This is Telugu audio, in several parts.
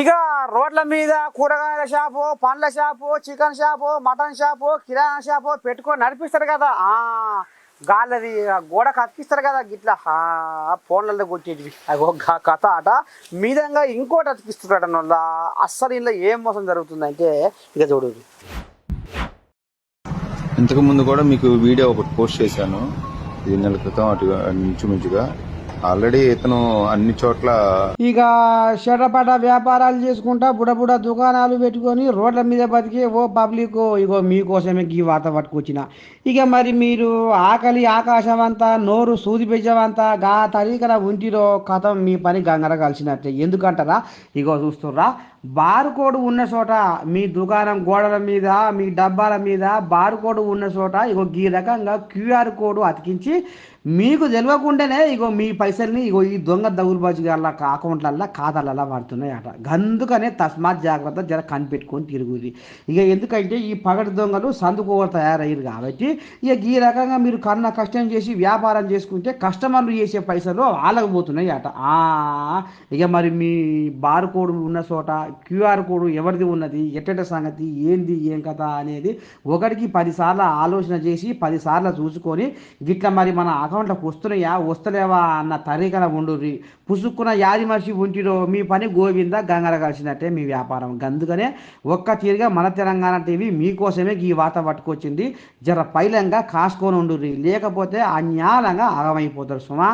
ఇక రోడ్ల మీద కూరగాయల షాపు పండ్ల shop chicken shop mutton shop kirana shop పెట్టుకొని నడిపిస్తారు కదా. ఆ గాలది ఆ గోడకు కదా గిట్లా. ఫోన్లలో కొట్టేటివి. అగో కథ అట మీదంగా ఇంకోటి అతికిస్తున్నాడు వల్ల అస్సలు ఇంట్లో ఏం మోసం జరుగుతుందంటే ఇక చూడు. ఇంతకు ముందు కూడా మీకు వీడియో ఒకటి పోస్ట్ చేశాను. ఇది నెల క్రితం అటు ఇంచుమించుగా ఆల్రెడీ ఇతను అన్ని చోట్ల ఇక షటపట వ్యాపారాలు చేసుకుంటా బుడబుడ దుకాణాలు పెట్టుకొని రోడ్ల మీద బతికే ఓ పబ్లిక్ ఇగో మీకోసమే ఈ వాత పట్టుకొచ్చిన. ఇక మరి మీరు ఆకలి ఆకాశం అంతా నోరు సూది పెంచవంతా గా తరీకల ఉంటిరో కథం మీ పని గంగర కలిసినట్టే. ఎందుకంటారా? ఇగో చూస్తుర్రా బార్ కోడ్ ఉన్న చోట మీ దుకాణం గోడల మీద మీ డబ్బాల మీద బార్ కోడ్ ఉన్న చోట ఇగో ఈ రకంగా క్యూఆర్ కోడ్ అతికించి మీకు తెలియకుండానే ఇగో మీ పైసల్ని ఇగో ఈ దొంగ దగులుబాజుగాళ్ళ అకౌంట్లల్లో ఖాతాలలా పడుతున్నాయి అట అందుకనే తస్మాత్ జాగ్రత్త జర కనిపెట్టుకొని తిరుగుది. ఇక ఎందుకంటే ఈ పగటి దొంగలు సందుకోవ తయారయ్యారు కాబట్టి ఇక ఈ రకంగా మీరు కన్న కష్టం చేసి వ్యాపారం చేసుకుంటే కస్టమర్లు చేసే పైసలు వాళ్ళకు పోతున్నాయి అట ఇక మరి మీ బార్ కోడ్ ఉన్న చోట క్యూఆర్ కోడ్ ఎవరిది ఉన్నది ఎట్టట సంగతి ఏంది ఏం కథ అనేది ఒకటికి పదిసార్లు ఆలోచన చేసి పదిసార్లు చూసుకొని ఇట్లా మరి మన అకౌంట్లోకి వస్తున్నాయా? వస్తలేవా అన్న తరీకల ఉండుర్రి పుసుక్కున యాది మనిషి ఉంటిరో మీ పని గోవింద గంగర కలిసినట్టే మీ వ్యాపారం. అందుకనే ఒక్క తీరుగా మన తెలంగాణ టీవీ మీకోసమే ఈ వార్త పట్టుకొచ్చింది. జర పైలంగా కాసుకొని ఉండుర్రి లేకపోతే అన్యాలంగా అగమైపోతారు సుమా.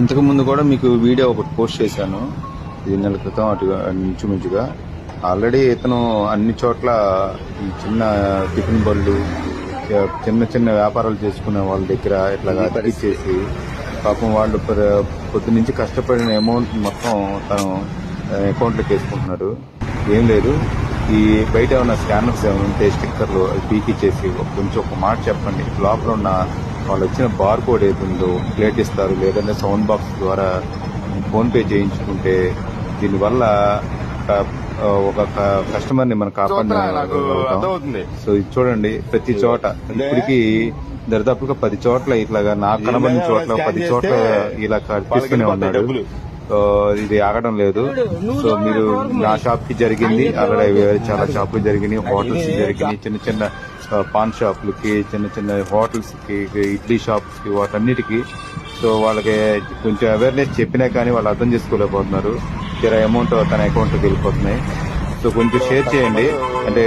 ఇంతకు ముందు కూడా మీకు వీడియో ఒకటి పోస్ట్ చేశాను. ఇది నెల క్రితం అటు ఇంచుమించుగా. ఆల్రెడీ ఇతను అన్ని చోట్ల ఈ చిన్న టిఫిన్ బళ్ళు చిన్న చిన్న వ్యాపారాలు చేసుకునే వాళ్ళ దగ్గర ఇట్లాగా అతికిచ్చేసి పాపం వాళ్ళు పొద్దు- నుంచి కష్టపడిన అమౌంట్ మొత్తం తను అకౌంట్లోకి వేసుకుంటున్నాడు. ఏం లేదు. ఈ బయట ఏమైనా స్కానర్స్ ఏమైనా ఉంటే స్టిక్కర్లు పీకిచ్చేసి కొంచెం ఒక మాట చెప్పండి. లోపల ఉన్న వాళ్ళు వచ్చిన బార్ కోడ్ ఏది ప్లేట్ ఇస్తారు. లేదంటే సౌండ్ బాక్స్ ద్వారా ఫోన్ పే చేయించుకుంటే దీనివల్ల ఒక- కస్టమర్ని మనం కాపాడిన సో ఇది చూడండి ప్రతి చోట ఇప్పటికి దరిదాపుగా పది చోట్ల ఇట్లాగా నాకు కనబడిన చోట్ల పది చోట్ల ఇలా తీసుకునే ఉన్నాడు సో ఇది ఆగడం లేదు. సో మీరు నా షాప్కి జరిగింది అలాగే వేరే చాలా షాపులు జరిగినాయి హోటల్స్కి జరిగినాయి చిన్న చిన్న పాన్ షాపులకి చిన్న చిన్న హోటల్స్కి ఇడ్లీ షాప్స్కి వాటన్నిటికి. సో వాళ్ళకి కొంచెం అవేర్నెస్ చెప్పినా కానీ వాళ్ళు అర్థం చేసుకోలేకపోతున్నారు. జర అమౌంట్ తన అకౌంట్ వెళ్ళిపోతుంది వెళ్ళిపోతున్నాయి. సో కొంచెం షేర్ చేయండి. అంటే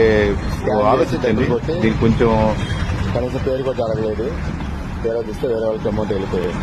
ఆలోచించండి. దీనికి కొంచెం కనీసం పేరు కూడా జరగలేదు. పేరు చూస్తే వేరే వాళ్ళకి అమౌంట్ వెళ్ళిపోయాయి.